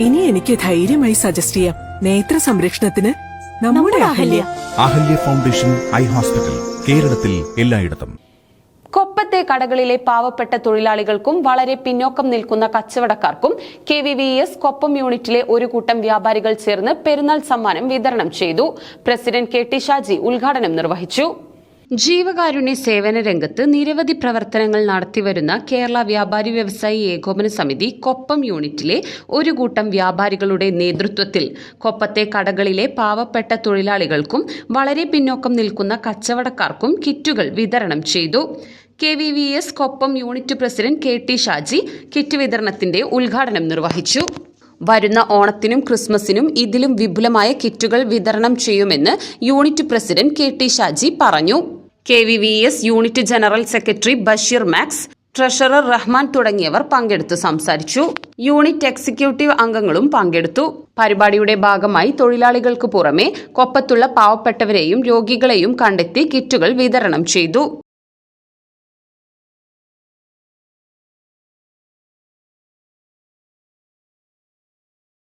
ഇനി എനിക്ക് ധൈര്യമായി സജസ്റ്റ് ചെയ്യാം. നേത്ര സംരക്ഷണത്തിന് നമ്മുടെ Ahalya. Ahalya foundation eye hospital കേരളത്തിൽ എല്ലായിടത്തും. കൊപ്പത്തെ കടകളിലെ പാവപ്പെട്ട തൊഴിലാളികൾക്കും വളരെ പിന്നോക്കം നിൽക്കുന്ന കച്ചവടക്കാർക്കും K V V S Koppam യൂണിറ്റിലെ ഒരു കൂട്ടം വ്യാപാരികൾ ചേർന്ന് പെരുന്നാൾ സമ്മാനം വിതരണം ചെയ്തു. പ്രസിഡന്റ് കെ ടി ഷാജി ഉദ്ഘാടനം നിർവഹിച്ചു. ജീവകാരുണ്യ സേവന രംഗത്ത് നിരവധി പ്രവർത്തനങ്ങൾ നടത്തിവരുന്ന കേരള വ്യാപാരി വ്യവസായി ഏകോപന സമിതി കൊപ്പം യൂണിറ്റിലെ ഒരു കൂട്ടം വ്യാപാരികളുടെ നേതൃത്വത്തിൽ കൊപ്പത്തെ കടകളിലെ പാവപ്പെട്ട തൊഴിലാളികൾക്കും വളരെ പിന്നോക്കം നിൽക്കുന്ന കച്ചവടക്കാർക്കും കിറ്റുകൾ വിതരണം ചെയ്തു. K V V S Koppam unit president K T Shaji kit വിതരണത്തിന്റെ ഉദ്ഘാടനം നിർവഹിച്ചു. വരുന്ന ഓണത്തിനും ക്രിസ്മസിനും ഇതിലും വിപുലമായ കിറ്റുകൾ വിതരണം ചെയ്യുമെന്ന് unit president K T Shaji പറഞ്ഞു. K V V S unit general secretary Basheer Max treasurer Rahman തുടങ്ങിയവർ പങ്കെടുത്ത് സംസാരിച്ചു. യൂണിറ്റ് എക്സിക്യൂട്ടീവ് അംഗങ്ങളും പങ്കെടുത്തു. പരിപാടിയുടെ ഭാഗമായി തൊഴിലാളികൾക്ക് പുറമെ കൊപ്പത്തുള്ള പാവപ്പെട്ടവരെയും രോഗികളെയും കണ്ടെത്തി കിറ്റുകൾ വിതരണം ചെയ്തു.